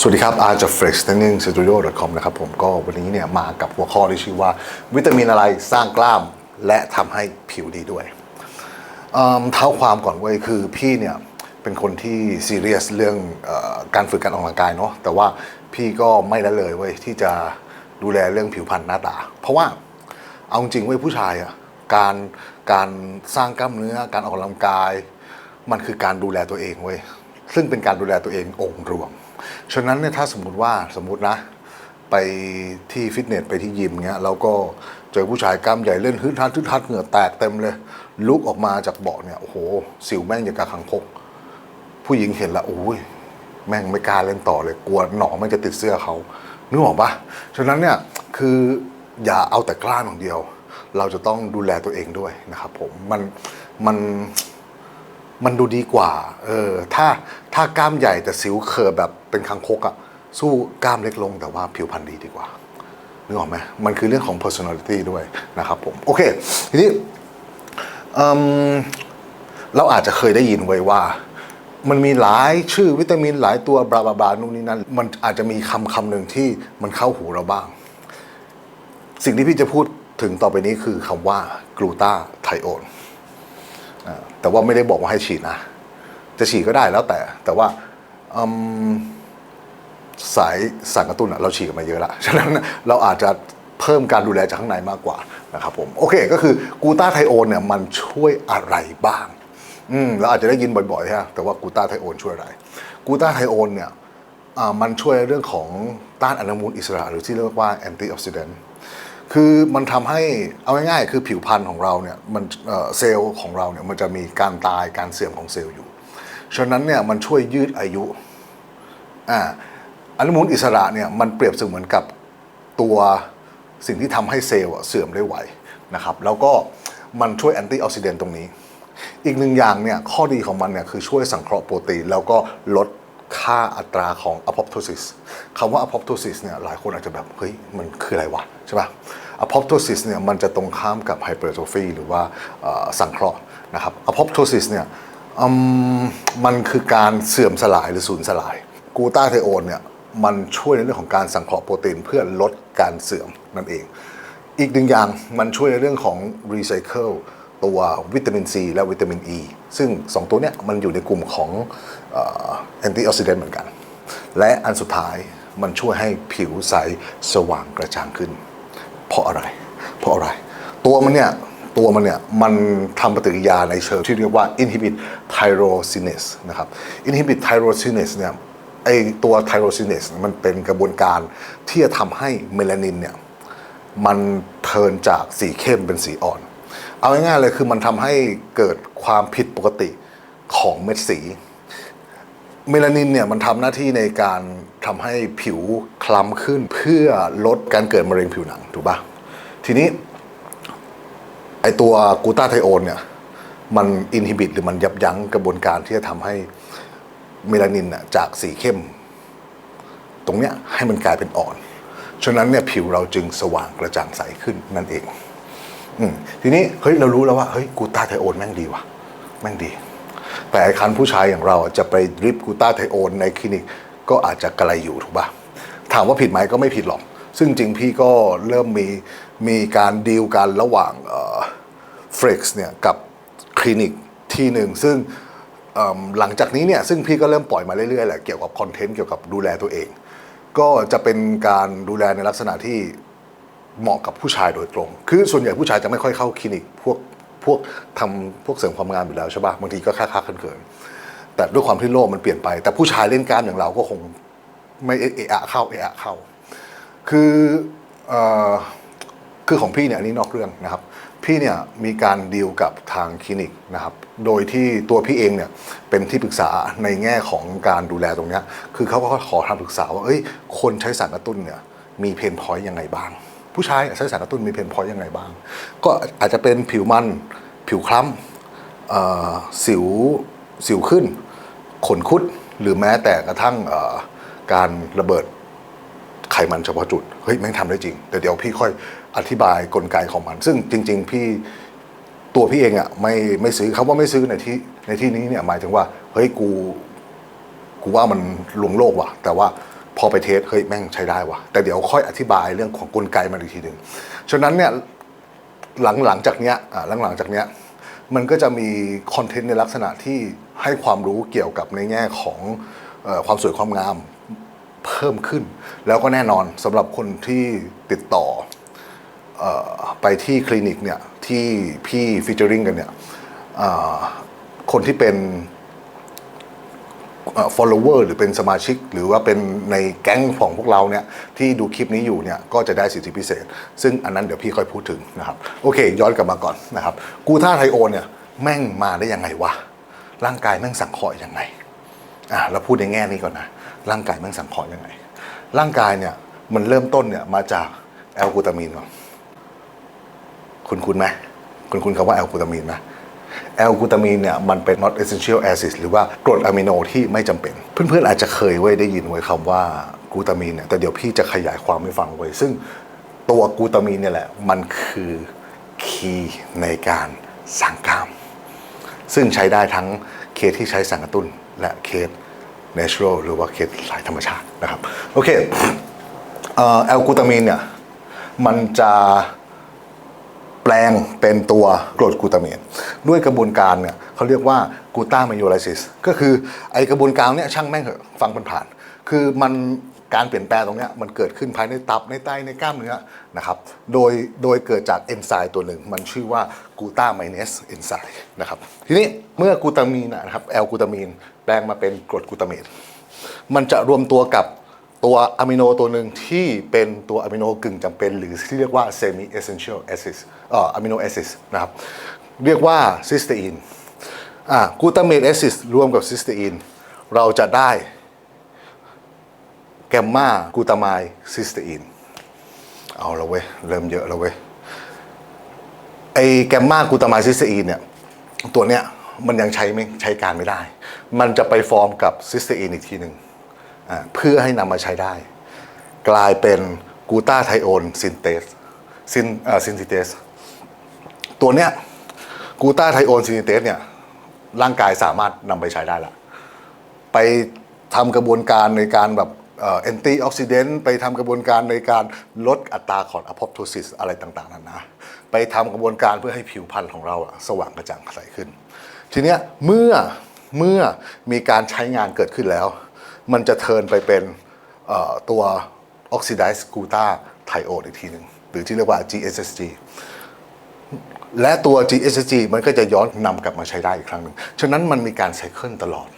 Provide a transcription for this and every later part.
สวัสดีครับ อาจาก Flex Training Studio com นะครับผมก็วันนี้เนี่ยมากับหัวข้อที่ชื่อว่า วิตามินอะไรสร้างกล้ามและทำให้ผิวดีด้วยเเท้าความก่อนเว้ยคือพี่เนี่ยเป็นคนที่ซีเรียสเรื่องออการฝึกการออกกำลังกายเนาะแต่ว่าพี่ก็ไม่ละเลยเว้ยที่จะดูแลเรื่องผิวพรรณหน้าตา เพราะว่าเอาจริงเว้ยผู้ชายอะการการสร้างกล้ามเนื้อการออกกำลังกาย มันคือการดูแลตัวเองเว้ยซึ่งเป็นการดูแลตัวเององค์รวม ฉะนั้นเนี่ยถ้าสมมติว่าสมมตินะ ไปที่ฟิตเนสไปที่ยิมเงี้ยแล้วก็เจอผู้ชายกล้ามใหญ่เล่นฮึดฮัดฮึดฮัดเหงื่อแตกเต็มเลย ลุกออกมาจากเบาะเนี่ยโอ้โห สิวแม่งอย่างกับขังคก ผู้หญิงเห็นละโอ้ยแม่งไม่กล้าเล่นต่อเลยกลัวหนองมันจะติดเสื้อเขานึกออกปะฉะนั้นเนี่ยคืออย่าเอาแต่กล้ามอย่างเดียว เราจะต้องดูแลตัวเองด้วยนะครับผมมันมัน มันดูดีกว่า เออ ถ้าถ้ากล้ามใหญ่แต่สิวเขิบแบบเป็นคังคกอะสู้กล้ามเล็กลงแต่ว่าผิวพรรณดีดีกว่านึกออกไหมมันคือเรื่องของ personality ด้วยนะครับผม โอเค ทีนี้เราอาจจะเคยได้ยินไว้ว่า มันมีหลายชื่อวิตามินหลายตัวบลาบลาบลานู่นนี่นั่น มันอาจจะมีคำคำหนึ่งที่มันเข้าหูเราบ้าง สิ่งที่พี่จะพูดถึงต่อไปนี้คือคำว่ากลูตาไทโอน แต่ว่าไม่ได้บอกว่าให้ฉีดนะ จะฉีดก็ได้แล้วแต่ แต่ว่าสายสารกระตุ้นเราฉีดกันมาเยอะละ ฉะนั้นเราอาจจะเพิ่มการดูแลจากข้างในมากกว่านะครับผม โอเค ก็คือกูต้าไทโอนเนี่ยมันช่วยอะไรบ้าง อืมเราอาจจะได้ยินบ่อยๆฮะแต่ว่ากูต้าไทโอนช่วยอะไร กูต้าไทโอนเนี่ยมันช่วยเรื่องของต้านอนุมูลอิสระหรือที่เรียกว่าแอนตี้ออกซิแดนต์ คือมันทำให้เอาง่ายๆคือผิวพรรณของเราเนี่ยมันเซลล์ของเราเนี่ยมันจะมีการตายการเสื่อมของเซลล์อยู่ ฉะนั้นเนี่ยมันช่วยยืดอายุอ่าอนุมูลอิสระเนี่ยมันเปรียบเสมือนกับตัวสิ่งที่ทำให้เซลล์เสื่อมได้ไวนะครับ แล้วก็มันช่วยแอนตี้ออกซิเดนต์ตรงนี้ อีกหนึ่งอย่างเนี่ยข้อดีของมันเนี่ยคือช่วยสังเคราะห์โปรตีนแล้วก็ลด ค่าอัตราของ apoptosis คำว่า apoptosis เนี่ยหลายคนอาจจะแบบ เฮ้ย มันคืออะไรวะ ใช่ปะ apoptosis เนี่ยมันจะตรงข้ามกับ hypertrophy หรือว่าสังเคราะห์นะครับ apoptosis เนี่ยมมันคือการเสื่อมสลายหรือสูญสลาย กูต้าไทโอนเนี่ยมันช่วยในเรื่องของการสังเคราะห์โปรตีนเพื่อลดการเสื่อมนั่นเอง อีกหนึ่งอย่างมันช่วยในเรื่องของรีไซเคิล ตัววิตามินซีและวิตามินอ e, ีซึ่ง 2 ตัวเนี้ยมันอยู่ในกลุ่มของแอนตี้ออกซิแดนต์เหมือนกัน และอันสุดท้ายมันช่วยให้ผิวใสสว่างกระจ่างขึ้น เพราะอะไร เพราะอะไร ตัวมันเนี่ย ตัวมันเนี่ย มันทำปฏิกิริยาในเชิงที่เรียกว่า inhibit tyrosinase นะครับ inhibit tyrosinase เนี่ยไอตัว tyrosinase มันเป็นกระบวนการที่จะทำให้เมลานินเนี่ย มันเทินจากสีเข้มเป็นสีอ่อน เอาง่ายๆเลยคือมันทำให้เกิดความผิดปกติของเม็ดสีเมลานินเนี่ยมันทำหน้าที่ในการทำให้ผิวคล้ำขึ้นเพื่อลดการเกิดมะเร็งผิวหนังถูกปะทีนี้ไอตัวกูตาไทโอนเนี่ยมันอินฮิบิตหรือมันยับยั้งกระบวนการที่จะทำให้เมลานินน่ะจากสีเข้ม ตรงเนี้ยให้มันกลายเป็นอ่อน ฉะนั้นเนี่ยผิวเราจึงสว่างกระจ่างใสขึ้นนั่นเอง ทีนี้เฮ้ยเรารู้แล้วว่าเฮ้ยกูต้าไทโอนแม่งดีว่ะแม่งดี แต่ไอคันผู้ชายอย่างเราจะไปดริปกูต้าไทโอนในคลินิกก็อาจจะกระไรอยู่ถูกปะถามว่าผิดไหมก็ไม่ผิดหรอก ซึ่งจริงพี่ก็เริ่มมีมีการดีลกันระหว่างเฟร็กซ์เนี่ยกับคลินิกที่หนึ่งซึ่งหลังจากนี้เนี่ยซึ่งพี่ก็เริ่มปล่อยมาเรื่อยๆแหละเกี่ยวกับคอนเทนต์เกี่ยวกับดูแลตัวเอง ก็จะเป็นการดูแลในลักษณะที่ เหมาะกับผู้ชายโดยตรง คือส่วนใหญ่ผู้ชายจะไม่ค่อยเข้าคลินิกพวกพวกทำพวกเสริมความงามอยู่แล้วใช่ปะบางทีก็ค้าๆเขินๆแต่ด้วยความที่โลกมันเปลี่ยนไป แต่ผู้ชายเล่นกล้ามอย่างเราก็คงไม่เอะอะเข้าเอะอะเข้า คือเอ่อคือของพี่เนี่ยอันนี้นอกเรื่องนะครับ พี่เนี่ยมีการดีลกับทางคลินิกนะครับ โดยที่ตัวพี่เองเนี่ยเป็นที่ปรึกษาในแง่ของการดูแลตรงนี้คือเขาก็ขอคำปรึกษาว่าเอ้ยคนใช้สารกระตุ้นเนี่ยมีเพนพอยต์ยังไงบ้าง ผู้ชายใช้สารกระตุ้นมีเพนพอยต์ยังไงบ้าง ก็อาจจะเป็นผิวมัน ผิวคล้ำสิวสิวขึ้น ขนคุด หรือแม้แต่กระทั่งการระเบิดไขมันเฉพาะจุด เฮ้ยแม่งทำได้จริง แต่เดี๋ยวพี่ค่อยอธิบายกลไกของมัน ซึ่งจริง ๆ พี่ตัวพี่เองอะ่ะไม่ไม่ซื้อคำว่าไม่ซื้อในที่ในที่นี้เนี่ยหมายถึงว่า เฮ้ยกูกูว่ามันลวงโลกว่ะ แต่ว่า พอไปเทสเฮ้ยแม่งใช้ได้วะแต่เดี๋ยวค่อยอธิบายเรื่องของกลไกมันอีกทีหนึ่งฉะนั้นเนี่ยหลังหลังจากเนี้ยอ่าหลังหลังจากเนี้ยมันก็จะมีคอนเทนต์ในลักษณะที่ให้ความรู้เกี่ยวกับในแง่ของอความสวยความงามเพิ่มขึ้น แล้วก็แน่นอนสำหรับคนที่ติดต่ออไปที่คลินิกเนี่ยที่พี่ฟิชเจอริงกันเนี่ยคนที่เป็น follower หรือเป็นสมาชิก หรือว่าเป็นในแก๊งของพวกเราเนี่ยที่ดูคลิปนี้อยู่เนี่ยก็จะได้สิทธิพิเศษ ซึ่งอันนั้นเดี๋ยวพี่ค่อยพูดถึงนะครับโอเค ย้อนกลับมาก่อนนะครับกูท่าไทโอนเนี่ยแม่งมาได้ยังไงวะร่างกายแม่งสังเคราะห์ยังไงอะเราพูดในแง่นี้ก่อนนะร่างกายแม่งสังเคราะห์ยังไง ร่างกายเนี่ยมันเริ่มต้นเนี่ยมาจากแอลกูตามีนก่อนคุณคุณไหมคุณคุณคำว่าแอลกูตามีนไหม แอลกูตามีนเนี่ยมันเป็น not essential acid หรือว่ากรดอะมิโนที่ไม่จำเป็น เพื่อนๆอาจจะเคยไว้ยได้ยินไว้คำว่ากูตามีนเนี่ยแต่เดี๋ยวพี่จะขยายความให้ฟังไว้ซึ่งตัวกูตามีนเนี่ยแหละมันคือคีย์ในการสั่งกล้าม ซึ่งใช้ได้ทั้งเคสที่ใช้สารกระตุ้น และเคส natural หรือว่าเคสสายธรรมชาตินะครับ โอเคเอ่อแอลกูตามีนเนี่ยมันจะ แปลงเป็นตัวกรดกูตามีนด้วยกระบวนการเนี่ยเขาเรียกว่ากูตาไมโอไลซิสก็คือไอกระบวนการเนี่ยช่างแม่งเหอะฟังผ่านๆคือมันการเปลี่ยนแปลงตรงนี้มันเกิดขึ้นภายในตับในไตในกล้ามเนื้อนะครับ โดยโดยเกิดจากเอนไซม์ตัวหนึ่ง มันชื่อว่ากูตาไมเนสเอนไซม์นะครับ ทีนี้เมื่อกูตามีนนะครับแอลกูตามีนแปลงมาเป็นกรดกูตามีนมันจะรวมตัวกับ ตัวอะมิโนตัวหนึ่งที่เป็นตัวอะมิโนกึ่งจำเป็น หรือที่เรียกว่า semi essential acids เอ่ออะมิโนแอซิดนะครับ เรียกว่าซิสเตอีนอ่ากูตาเมตแอซิดรวมกับซิสเตอีนเราจะได้แกมมากูตามายซิสเตอีนเอาละเว้ย เริ่มเยอะแล้วเว้ย ไอแกมมากูตามายซิสเตอีนเนี่ยตัวเนี้ยมันยังใช้ไม่ใช้การไม่ได้ มันจะไปฟอร์มกับซิสเตอีนอีกทีหนึ่ง เพื่อให้นำมาใช้ได้ กลายเป็นกูต้าไทโอนซินเตสซินซินซิเตสตัวเนี้ยกูต้าไทโอนซินเตสเนี่ยร่างกายสามารถนำไปใช้ได้ละไปทำกระบวนการในการแบบแอนตี้ออกซิเดนต์ไปทำกระบวนการในการลดอัตราของอะพอปโทซิสอะไรต่างๆนานาไปทำกระบวนการเพื่อให้ผิวพรรณของเราสว่างกระจ่างใสขึ้น ทีเนี้ยเมื่อเมื่อมีการใช้งานเกิดขึ้นแล้ว มันจะเทินไปเป็นตัวออกซิไดซ์กูตาไทโออีกทีหนึ่งหรือที่เรียกว่า GSSG และตัว GSSG มันก็จะย้อนนำกลับมาใช้ได้อีกครั้งหนึ่ง ฉะนั้นมันมีการไซเคิลตลอด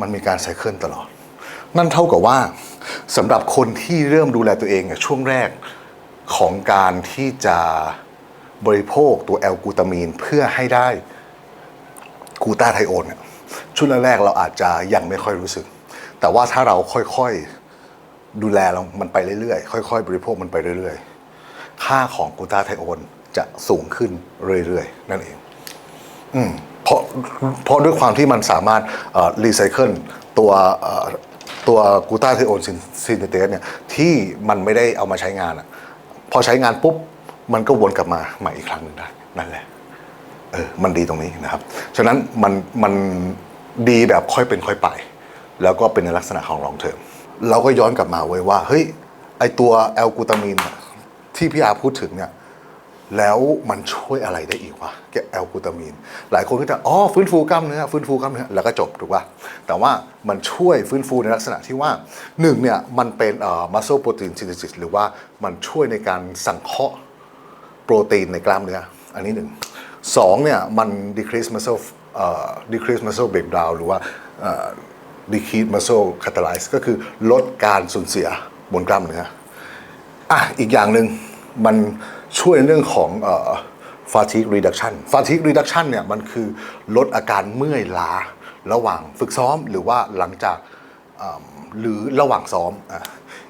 มันมีการไซเคิลตลอด นั่นเท่ากับว่าสำหรับคนที่เริ่มดูแลตัวเองเนี่ยช่วงแรกของการที่จะบริโภคตัวแอลกูตามีนเพื่อให้ได้กูตาไทโอนเนี่ยช่วงแรกๆเราอาจจะยังไม่ค่อยรู้สึก แต่ว่าถ้าเราค่อยๆดูแลเรามันไปเรื่อยๆ ค่อย ๆ บริโภคมันไปเรื่อยๆ ค่าของกูตาไทโอนจะสูงขึ้นเรื่อยๆ นั่นเอง อืมเพราะเพราะด้วยความที่มันสามารถรีไซเคิลตัวตัวกูตาไทโอนซินเตสเนี่ยที่มันไม่ได้เอามาใช้งานอะพอใช้งานปุ๊บมันก็วนกลับมาใหม่อีกครั้งหนึ่งได้นั่นแหละเออมันดีตรงนี้นะครับ ฉะนั้นมันมันดีแบบค่อยเป็นค่อยไป แล้วก็เป็นในลักษณะของลองเทอมเราก็ย้อนกลับมาไว้ว่าเฮ้ยไอตัวแอลกูตามีนที่พี่อาพูดถึงเนี่ยแล้วมันช่วยอะไรได้อีกวะแกแอลกูตามีน หลายคนก็จะอ๋อฟื้นฟูกล้ามเนื้อฟื้นฟูกล้ามเนื้อแล้วก็จบถูกป่ะแต่ว่ามันช่วยฟื้นฟูในลักษณะที่ว่าหนึ่งเนี่ยมันเป็นเอ่อ muscle protein synthesis หรือว่ามันช่วยในการสังเคราะห์โปรตีนในกล้ามเนื้ออันนี้หนึ่งสองเนี่ยมัน decrease muscle เอ่อ decrease muscle breakdown หรือว่าเอ่อ decrease muscle catalyze ก็คือลดการสูญเสียบนกล้ามเนื้ออะอีกอย่างหนึ่งมันช่วยในเรื่องของเอ่อ fatigue reduction fatigue reduction เนี่ยมันคือลดอาการเมื่อยล้าระหว่างฝึกซ้อมหรือว่าหลังจากหรือระหว่างซ้อมอะ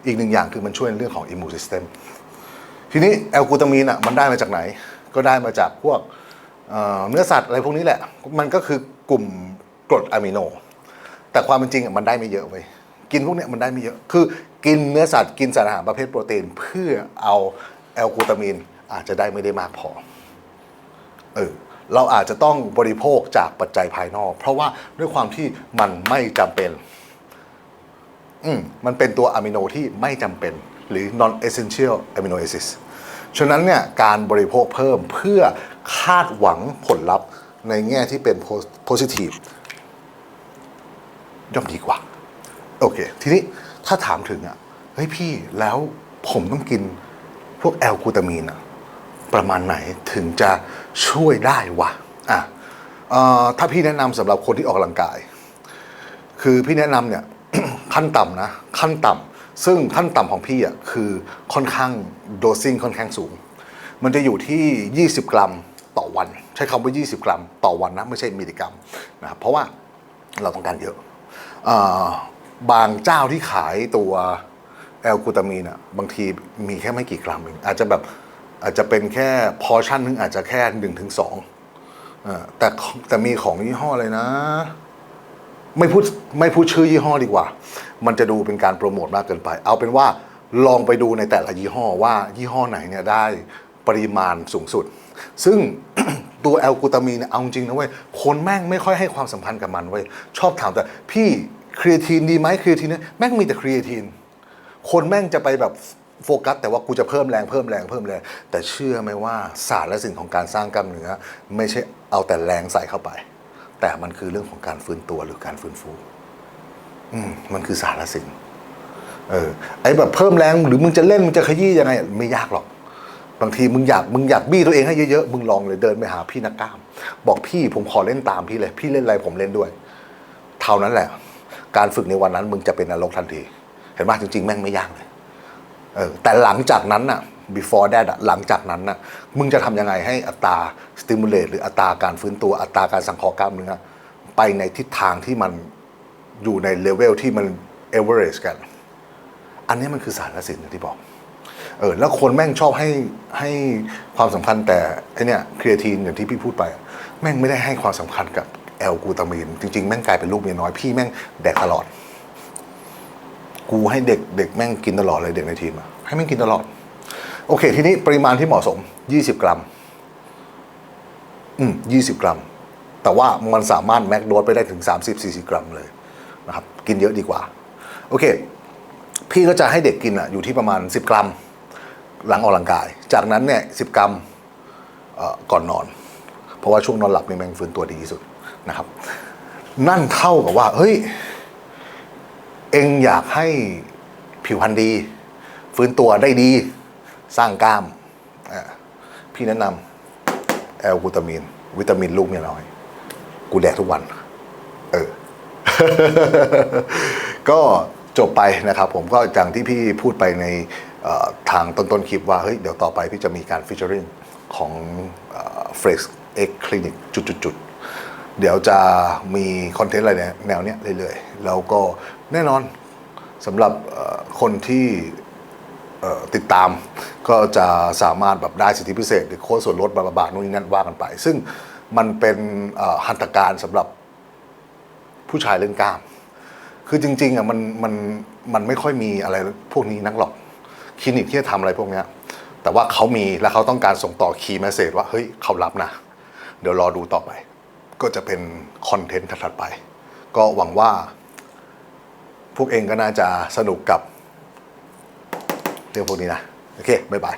อีกหนึ่งอย่างคือมันช่วยในเรื่องของ immune system ทีนี้แอลกูตามีนอะมันได้มาจากไหน ก็ได้มาจากพวกเนื้อสัตว์อะไรพวกนี้แหละ มันก็คือกลุ่มกรดอะมิโน แต่ความเป็นจริงมันได้ไม่เยอะเว้ยกินพวกเนี้ยมันได้ไม่เยอะ คือกินเนื้อสัตว์กินสารอาหารประเภทโปรตีน เพื่อเอาแอลกูตามีนอาจจะได้ไม่ได้มากพอเออเราอาจจะต้องบริโภคจากปัจจัยภายนอก เพราะว่าด้วยความที่มันไม่จำเป็น อืมมันเป็นตัวอะมิโนที่ไม่จำเป็น หรือ non essential amino acids ฉะนั้นเนี่ยการบริโภคเพิ่มเพื่อคาดหวังผลลัพธ์ในแง่ที่เป็น positive ย่อมดีกว่า โอเค ทีนี้ถ้าถามถึงอะเฮ้ยพี่แล้วผมต้องกินพวกแอลกูตามีนอะประมาณไหนถึงจะช่วยได้วะอะออถ้าพี่แนะนำสำหรับคนที่ออกกำลังกาย คือพี่แนะนำเนี่ย ขั้นต่ำนะ ขั้นต่ำซึ่งขั้นต่ำของพี่อะคือค่อนข้างโดซิ่งค่อนข้างสูง มันจะอยู่ที่ 20 กรัมต่อวัน ใช้คำว่า 20 กรัม ต่อวันนะ ไม่ใช่มิลลิกรัมนะครับเพราะว่าเราต้องการเยอะ บางเจ้าที่ขายตัวแอลกูตามีนอะบางทีมีแค่ไม่กี่กรัมเองอาจจะแบบอาจจะเป็นแค่พอชั่นนึงอาจจะแค่1นถึงสองแต่แต่มีของยี่ห้อเลยนะ ไม่พูดไม่พูดชื่อยี่ห้อดีกว่า มันจะดูเป็นการโปรโมทมากเกินไป เอาเป็นว่าลองไปดูในแต่ละยี่ห้อว่ายี่ห้อไหนเนี่ยได้ปริมาณสูงสุด ซึ่ง ตัวแอลกูตามีนเนี่ยเอาจริงนะเว้ยคนแม่งไม่ค่อยให้ความสำคัญกับมันเว้ยชอบถามแต่พี่ครีเอทีนดีไหมครีเอทีนเนี่ยแม่งมีแต่ครีเอทีนคนแม่งจะไปแบบโฟกัสแต่ว่ากูจะเพิ่มแรงเพิ่มแรงเพิ่มแรงแต่เชื่อไหมว่าศาสตร์และสิ่งของการสร้างกล้ามเนื้อไม่ใช่เอาแต่แรงใส่เข้าไป แต่มันคือเรื่องของการฟื้นตัวหรือการฟื้นฟูอืมมันคือสารและสินเออไอ้แบบเพิ่มแรงหรือมึงจะเล่นมึงจะขยี้ยังไง ไม่ยากหรอก บางทีมึงอยากมึงอยากบี้ตัวเองให้เยอะๆ มึงลองเลยเดินไปหาพี่นักกล้าม บอกพี่ผมขอเล่นตามพี่เลย พี่เล่นอะไรผมเล่นด้วย เท่านั้นแหละ การฝึกในวันนั้นมึงจะเป็นนรกทันที เห็นไหมจริงๆ แม่งไม่ยากเลยเออแต่หลังจากนั้นน่ะ before that หลังจากนั้นน่ะ มึงจะทำยังไงให้อัตรา stimulate หรืออัตราการฟื้นตัวอัตราการสังเคราะห์กล้ามเนื้อไปในทิศทางที่มันอยู่ในเลเวลที่มัน average กัน อันนี้มันคือสารสินอย่างที่บอก เออแล้วคนแม่งชอบให้ให้ความสำคัญแต่ไอเนี่ยครีเอทีนอย่างที่พี่พูดไป แม่งไม่ได้ให้ความสำคัญกับแอลกูตามีนจริงๆ แม่งกลายเป็นลูกเมียน้อยพี่แม่งแดกตลอด กูให้เด็กเด็กแม่งกินตลอดเลยเด็กในทีมอะให้แม่งกินตลอด โอเค ทีนี้ปริมาณที่เหมาะสม 20 กรัม อืม20กรัม แต่ว่ามันสามารถแม็กโดสไปได้ถึง 30-40 กรัมเลยนะครับ กินเยอะดีกว่า โอเค พี่ก็จะให้เด็กกินอะอยู่ที่ประมาณ 10 กรัม หลังออกกำลังกาย จากนั้นเนี่ย10กรัมก่อนนอน เพราะว่าช่วงนอนหลับเนี่ยแมงฟื้นตัวดีที่สุดนะครับ นั่นเท่ากับว่า เฮ้ย เองอยากให้ผิวพรรณดี ฟื้นตัวได้ดี สร้างกล้าม พี่แนะนำแอลกูตามีน วิตามินลูกเมียน้อย กูแดกทุกวัน เออ ก็ จบไปนะครับผมก็อย่างที่พี่พูดไปในทางต้นๆคลิปว่าเฮ้ยเดี๋ยวต่อไปพี่จะมีการฟิชเชอริงของเฟร s เอ็กคลินิกจุดๆเดี๋ยวจะมีคอนเทนต์อะไรเนี่ยแนวเนี้ยเรื่อยๆ แล้วก็แน่นอนสำหรับคนที่ติดตามก็จะสามารถแบบได้สิทธิพิเศษ หรือโค้ดส่วนลดบาบาๆนู่นนี่นั่นว่ากันไป ซึ่งมันเป็นหัตถการสำหรับผู้ชายเล่นกล้าม คือจริงๆอะมันมันมันไม่ค่อยมีอะไรพวกนี้นักหรอกคลินิกที่จะทำอะไรพวกเนี้ยแต่ว่าเขามีและเขาต้องการส่งต่อคีย์แมสเซจว่าเฮ้ยเขารับนะ เดี๋ยวรอดูต่อไป ก็จะเป็นคอนเทนต์ถัดๆไป ก็หวังว่า พวกเองก็น่าจะสนุกกับเรื่องพวกนี้นะ โอเค บ๊ายบาย